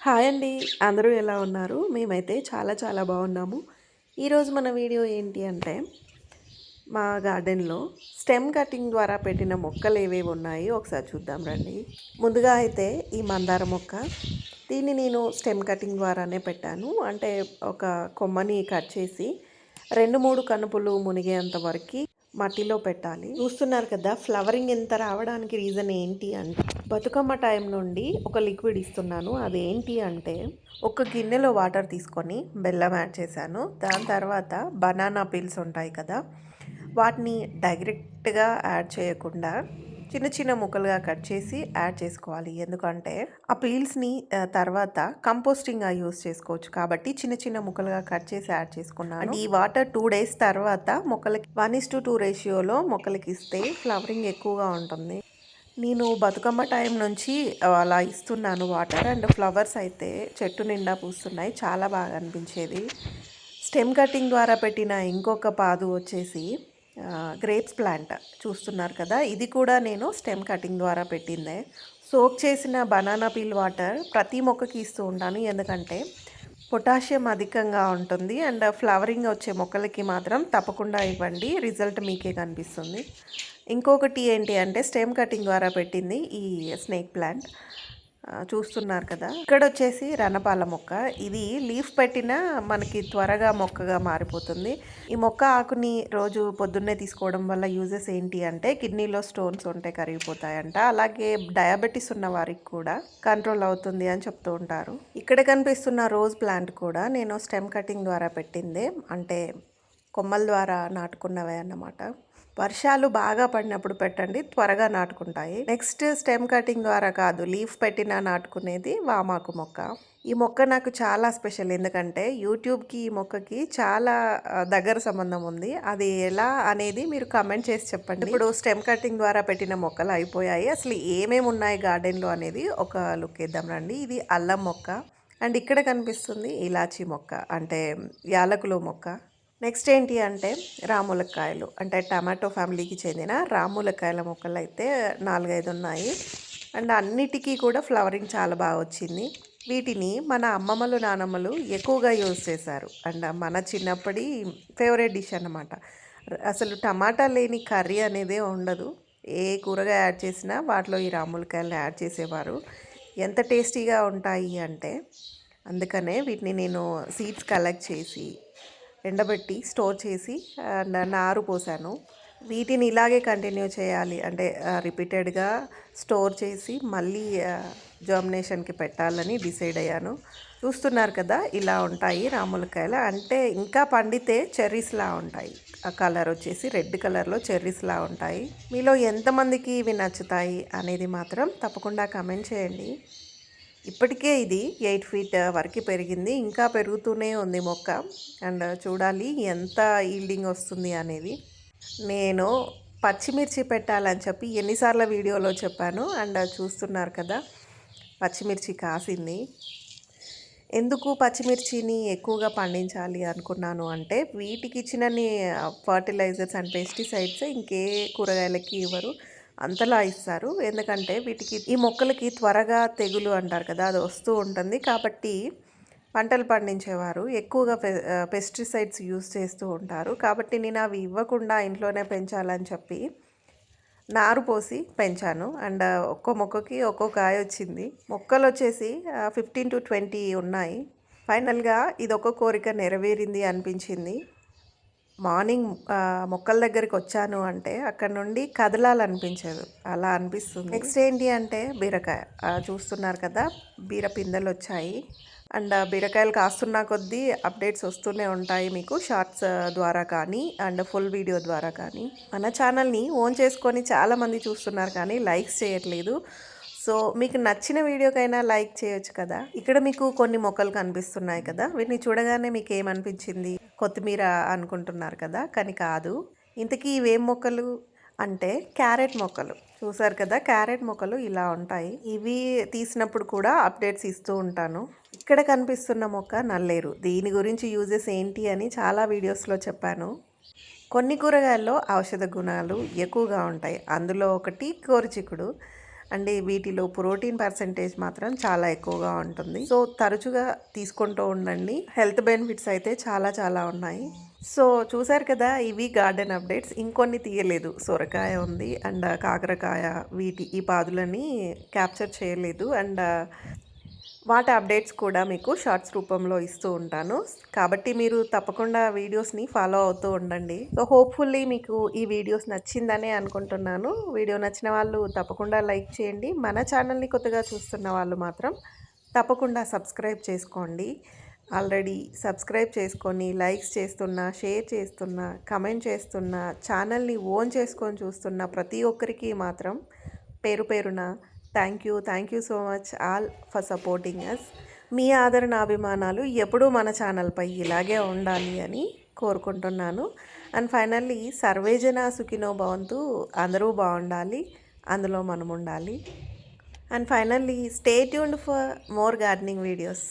Hi అండి. అందరూ ఎలా ఉన్నారు? మేమైతే చాలా చాలా బాగున్నాము. ఈరోజు మన వీడియో ఏంటి అంటే మా గార్డెన్లో స్టెమ్ కటింగ్ ద్వారా పెట్టిన మొక్కలు ఏవేవి ఉన్నాయో ఒకసారి చూద్దాం రండి. ముందుగా అయితే ఈ మందార మొక్క. దీన్ని నేను స్టెమ్ కటింగ్ ద్వారానే పెట్టాను. అంటే ఒక కొమ్మని కట్ చేసి రెండు మూడు కనుపులు మునిగేంత వరకు మట్టిలో పెట్టాలి. చూస్తున్నారు కదా ఫ్లవరింగ్ ఎంత రావడానికి రీజన్ ఏంటి అంటే. బతుకమ్మ టైం నుండి ఒక లిక్విడ్ ఇస్తున్నాను. అదేంటి అంటే ఒక గిన్నెలో వాటర్ తీసుకొని బెల్లం యాడ్ చేశాను. దాని తర్వాత బనానా పీల్స్ ఉంటాయి కదా వాటిని డైరెక్ట్గా యాడ్ చేయకుండా చిన్న చిన్న ముక్కలుగా కట్ చేసి యాడ్ చేసుకోవాలి. ఎందుకంటే ఆ పీల్స్ని తర్వాత కంపోస్టింగ్గా యూస్ చేసుకోవచ్చు. కాబట్టి చిన్న చిన్న ముక్కలుగా కట్ చేసి యాడ్ చేసుకున్నాను. ఈ వాటర్ టూ డేస్ తర్వాత మొక్కలకి వన్ ఇస్ టు టూ రేషియోలో మొక్కలకి ఇస్తే ఫ్లవరింగ్ ఎక్కువగా ఉంటుంది. నేను బతుకమ్మ టైం నుంచి అలా ఇస్తున్నాను వాటర్ అండ్ ఫ్లవర్స్ అయితే చెట్టు నిండా పూస్తున్నాయి. చాలా బాగా అనిపించేది. స్టెమ్ కటింగ్ ద్వారా పెట్టిన ఇంకొక పాదు వచ్చేసి గ్రేప్స్ ప్లాంట్ చూస్తున్నారు కదా. ఇది కూడా నేను స్టెమ్ కటింగ్ ద్వారా పెట్టిందే. సోక్ చేసిన బనానా పీల్ వాటర్ ప్రతి మొక్కకి ఇస్తూ ఉంటాను. ఎందుకంటే పొటాషియం అధికంగా ఉంటుంది అండ్ ఫ్లవరింగ్ వచ్చే మొక్కలకి మాత్రం తప్పకుండా ఇవ్వండి. రిజల్ట్ మీకే కనిపిస్తుంది. ఇంకొకటి ఏంటి అంటే స్టెమ్ కటింగ్ ద్వారా పెట్టింది ఈ స్నేక్ ప్లాంట్. చూస్తున్నారు కదా. ఇక్కడ వచ్చేసి రణపాల మొక్క. ఇది లీఫ్ పెట్టిన మనకి త్వరగా మొక్కగా మారిపోతుంది. ఈ మొక్క ఆకుని రోజు పొద్దున్నే తీసుకోవడం వల్ల యూజెస్ ఏంటి అంటే కిడ్నీలో స్టోన్స్ ఉంటే కరిగిపోతాయంట. అలాగే డయాబెటీస్ ఉన్న వారికి కూడా కంట్రోల్ అవుతుంది అని చెప్తూ ఉంటారు. ఇక్కడ కనిపిస్తున్న రోజ్ ప్లాంట్ కూడా నేను స్టెమ్ కటింగ్ ద్వారా పెట్టిందే. అంటే కొమ్మల ద్వారా నాటుకున్నవే అన్నమాట. వర్షాలు బాగా పడినప్పుడు పెట్టండి త్వరగా నాటుకుంటాయి. నెక్స్ట్ స్టెమ్ కటింగ్ ద్వారా కాదు లీఫ్ పెట్టినా నాటుకునేది వామాకు మొక్క. ఈ మొక్క నాకు చాలా స్పెషల్ ఎందుకంటే యూట్యూబ్కి ఈ మొక్కకి చాలా దగ్గర సంబంధం ఉంది. అది ఎలా అనేది మీరు కమెంట్ చేసి చెప్పండి. ఇప్పుడు స్టెమ్ కటింగ్ ద్వారా పెట్టిన మొక్కలు అయిపోయాయి. అసలు ఏమేమి ఉన్నాయి గార్డెన్లో అనేది ఒక లుక్ ఇద్దాం రండి. ఇది అల్లం మొక్క. అండ్ ఇక్కడ కనిపిస్తుంది ఇలాచీ మొక్క. అంటే యాలకులు మొక్క. నెక్స్ట్ ఏంటి అంటే రాములకాయలు అంటే టమాటో ఫ్యామిలీకి చెందిన రాములకాయల మొక్కలు అయితే నాలుగైదు ఉన్నాయి. అండ్ అన్నిటికీ కూడా ఫ్లవరింగ్ చాలా బాగా వచ్చింది. వీటిని మన అమ్మమ్మలు నానమ్మలు ఎక్కువగా యూజ్ చేశారు. అండ్ మన చిన్నప్పటి ఫేవరెట్ డిష్ అన్నమాట. అసలు టమాటా లేని కర్రీ అనేదే ఉండదు. ఏ కూరగా యాడ్ చేసినా వాటిలో ఈ రాములకాయలను యాడ్ చేసేవారు. ఎంత టేస్టీగా ఉంటాయి అంటే అందుకనే వీటిని నేను సీడ్స్ కలెక్ట్ చేసి ఎండబెట్టి స్టోర్ చేసి నారు పోసాను. వీటిని ఇలాగే కంటిన్యూ చేయాలి. అంటే రిపీటెడ్గా స్టోర్ చేసి మళ్ళీ జర్మినేషన్కి పెట్టాలని డిసైడ్ అయ్యాను. చూస్తున్నారు కదా ఇలా ఉంటాయి రాములకాయలు. అంటే ఇంకా పండితే చెర్రీస్లా ఉంటాయి. ఆ కలర్ వచ్చేసి రెడ్ కలర్లో చెర్రీస్లా ఉంటాయి. మీలో ఎంతమందికి ఇవి నచ్చుతాయి అనేది మాత్రం తప్పకుండా కమెంట్ చేయండి. ఇప్పటికే ఇది ఎయిట్ ఫీట్ వరకు పెరిగింది. ఇంకా పెరుగుతూనే ఉంది మొక్క. అండ్ చూడాలి ఎంత ఈల్డింగ్ వస్తుంది అనేది. నేను పచ్చిమిర్చి పెట్టాలని చెప్పి ఎన్నిసార్లు వీడియోలో చెప్పాను. అండ్ చూస్తున్నారు కదా పచ్చిమిర్చి కాసింది. ఎందుకు పచ్చిమిర్చిని ఎక్కువగా పండించాలి అనుకున్నాను అంటే వీటికి ఇచ్చినన్ని ఫర్టిలైజర్స్ అండ్ పెస్టిసైడ్స్ ఇంకే కూరగాయలకి ఇవ్వరు. అంతలా ఇస్తారు. ఎందుకంటే వీటికి ఈ మొక్కలకి త్వరగా తెగులు అంటారు కదా అది వస్తూ ఉంటుంది. కాబట్టి పంటలు పండించేవారు ఎక్కువగా పెస్టిసైడ్స్ యూస్ చేస్తూ ఉంటారు. కాబట్టి నేను అవి ఇవ్వకుండా ఇంట్లోనే పెంచాలని చెప్పి నారు పోసి పెంచాను. అండ్ ఒక్కో మొక్కకి ఒక్కో కాయ వచ్చింది. మొక్కలు వచ్చేసి ఫిఫ్టీన్ టు ట్వంటీ ఉన్నాయి. ఫైనల్గా ఇది ఒక కోరిక నెరవేరింది అనిపించింది. మార్నింగ్ మొక్కల దగ్గరికి వచ్చాను అంటే అక్కడ నుండి కదలాలనిపించదు. అలా అనిపిస్తుంది. నెక్స్ట్ ఏంటి అంటే బీరకాయ. చూస్తున్నారు కదా బీర పిందెలు వచ్చాయి. అండ్ బీరకాయలు కాస్తున్న కొద్దీ అప్డేట్స్ వస్తూనే ఉంటాయి మీకు షార్ట్స్ ద్వారా కానీ అండ్ ఫుల్ వీడియో ద్వారా కానీ. మన ఛానల్ని ఓన్ చేసుకొని చాలామంది చూస్తున్నారు కానీ లైక్స్ చేయట్లేదు. సో మీకు నచ్చిన వీడియోకైనా లైక్ చేయొచ్చు కదా. ఇక్కడ మీకు కొన్ని మొక్కలు కనిపిస్తున్నాయి కదా. వీటిని చూడగానే మీకు ఏమనిపించింది? కొత్తిమీర అనుకుంటున్నారు కదా. కానీ కాదు. ఇంతకీ ఇవేం మొక్కలు? అంటే క్యారెట్ మొక్కలు. చూసారు కదా క్యారెట్ మొక్కలు ఇలా ఉంటాయి. ఇవి తీసినప్పుడు కూడా అప్డేట్స్ ఇస్తూ ఉంటాను. ఇక్కడ కనిపిస్తున్న మొక్క నల్లేరు. దీని గురించి యూజెస్ ఏంటి అని చాలా వీడియోస్లో చెప్పాను. కొన్ని కూరగాయల్లో ఔషధ గుణాలు ఎక్కువగా ఉంటాయి. అందులో ఒకటి కోరిచిక్కుడు. అండ్ వీటిలో ప్రోటీన్ పర్సెంటేజ్ మాత్రం చాలా ఎక్కువగా ఉంటుంది. సో తరచుగా తీసుకుంటూ ఉండండి. హెల్త్ బెనిఫిట్స్ అయితే చాలా చాలా ఉన్నాయి. సో చూసారు కదా ఇవి గార్డెన్ అప్డేట్స్. ఇంకొన్ని తీయలేదు. సొరకాయ ఉంది అండ్ కాకరకాయ వీటి ఈ పాదులని క్యాప్చర్ చేయలేదు. అండ్ వాటి అప్డేట్స్ కూడా మీకు షార్ట్స్ రూపంలో ఇస్తూ ఉంటాను. కాబట్టి మీరు తప్పకుండా వీడియోస్ని ఫాలో అవుతూ ఉండండి. సో హోప్ఫుల్లీ మీకు ఈ వీడియోస్ నచ్చిందనే అనుకుంటున్నాను. వీడియో నచ్చిన వాళ్ళు తప్పకుండా లైక్ చేయండి. మన ఛానల్ని కొత్తగా చూస్తున్న వాళ్ళు మాత్రం తప్పకుండా సబ్స్క్రైబ్ చేసుకోండి. ఆల్రెడీ సబ్స్క్రైబ్ చేసుకొని లైక్స్ చేస్తున్నా షేర్ చేస్తున్నా కమెంట్ చేస్తున్నా ఛానల్ని ఓన్ చేసుకొని చూస్తున్న ప్రతి ఒక్కరికి మాత్రం పేరు పేరున thank you thank you so much all for supporting us మీ ఆదరణ అభిమానాలు ఎప్పుడూ మన ఛానల్పై ఇలాగే ఉండాలి అని కోరుకుంటున్నాను. అండ్ ఫైనల్లీ సర్వేజన సుఖినో భవంతు. అందరూ బాగుండాలి అందులో మనం ఉండాలి and finally stay tuned for more gardening videos